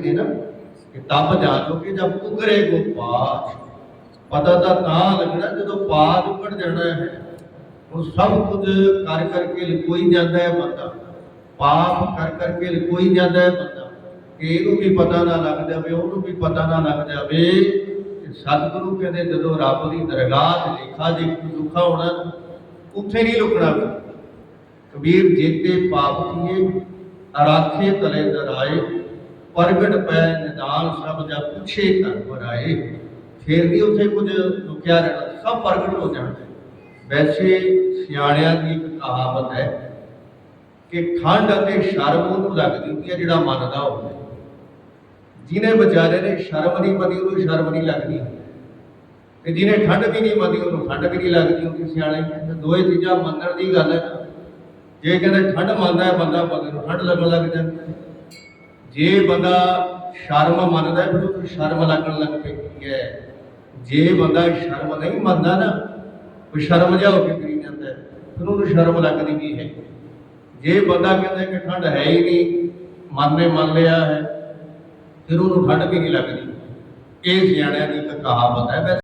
ਕਿ ਤਬ ਜਾਣੋਗੇ ਜਦ ਉਗਰੇ ਕੋ ਪਤਾ ਤਾਂ ਤਾਂ ਲੱਗਣਾ ਜਦੋਂ ਪਾਦ ਉੱਕੜ ਜਾਣਾ ਹੈ। ਉਹ ਸਭ ਕੁਝ ਕਰ ਕਰਕੇ ਲਿਕੋਈ ਜਾਂਦਾ ਹੈ ਬੰਦਾ। ਪਾਪ ਕਰ ਕਰਕੇ ਲਿਕੋਈ ਜਾਂਦਾ ਹੈ ਬੰਦਾ। ਕਿ ਇਹਨੂੰ ਵੀ ਪਤਾ ਨਾ ਲੱਗ ਜਾਵੇ, ਉਹਨੂੰ ਵੀ ਪਤਾ ਨਾ ਲੱਗ ਜਾਵੇ ਸਤਿਗੁਰੂ ਕਹਿੰਦੇ ਜਦੋਂ ਰੱਬ ਦੀ ਦਰਗਾਹ ਤੇ ਲੇਖਾ ਜੇ ਦੁੱਖਾ ਹੋਣਾ ਉੱਥੇ ਨਹੀਂ ਲੁਕਣਾ। ਕਬੀਰ ਜੇਤੇ ਪਾਪ ਕੀਏ, ਅਰਾਖੇ ਤਲੇ ਦਰਾਏ ਪ੍ਰਗਟ ਪੈ ਨਿਦਾਨ ਸਭ ਜਾ ਪੁੱਛੇ ਧਰ ਪਰਾਏ ਫਿਰ ਵੀ ਉੱਥੇ ਕੁਝ ਲੁਕਿਆ ਰਹਿਣਾ, ਸਭ ਪ੍ਰਗਟ ਹੋ ਜਾਣਾ। ਵੈਸੇ ਸਿਆਣਿਆਂ ਦੀ ਕਹਾਵਤ ਹੈ ਕਿ ਠੰਡ ਅਤੇ ਸ਼ਰਮ ਉਹਨੂੰ ਲੱਗਦੀ ਹੁੰਦੀ ਹੈ ਜਿਹੜਾ ਮੰਨਦਾ ਹੋਵੇ। ਜਿਹਨੇ ਵਿਚਾਰੇ ਨੇ ਸ਼ਰਮ ਨਹੀਂ ਮੰਨੀ, ਉਹਨੂੰ ਸ਼ਰਮ ਨਹੀਂ ਲੱਗਦੀ। ਤੇ ਜਿਹਨੇ ਠੰਡ ਵੀ ਨਹੀਂ ਮੰਨੀ, ਉਹਨੂੰ ਠੰਡ ਵੀ ਨਹੀਂ ਲੱਗਦੀ ਹੁੰਦੀ ਸਿਆਣੇ ਕਹਿੰਦੇ ਦੋਏ ਚੀਜ਼ਾਂ ਮੰਨਣ ਦੀ ਗੱਲ ਹੈ ਨਾ। ਜੇ ਕਹਿੰਦੇ ਠੰਡ ਮੰਨਦਾ ਹੈ ਬੰਦਾ ਬੰਦੇ ਨੂੰ ਠੰਡ ਲੱਗਣ ਲੱਗ ਜਾਂਦੀ ਹੈ। ਜੇ ਬੰਦਾ ਸ਼ਰਮ ਮੰਨਦਾ, ਫਿਰ ਉਹਨੂੰ ਸ਼ਰਮ ਲੱਗਣ ਲੱਗ ਪੈਂਦੀ ਹੈ। ਜੇ ਬੰਦਾ ਸ਼ਰਮ ਨਹੀਂ ਮੰਨਦਾ ਨਾ ਉਹ ਸ਼ਰਮ ਜਿਹਾ ਹੋ ਕੇ ਕਰੀ ਜਾਂਦਾ ਫਿਰ ਉਹਨੂੰ ਸ਼ਰਮ ਲੱਗਦੀ ਵੀ ਹੈ। ਜੇ ਬੰਦਾ ਕਹਿੰਦਾ ਕਿ ਠੰਡ ਹੈ ਹੀ ਨਹੀਂ, ਮਨ ਨੇ ਮੰਨ ਲਿਆ ਹੈ, ਫਿਰ ਉਹਨੂੰ ਠੰਡ ਵੀ ਨਹੀਂ ਲੱਗਦੀ। ਇਹ ਸਿਆਣਿਆਂ ਦੀ ਇੱਕ ਕਹਾਵਤ ਹੈ। ਵੈਸੇ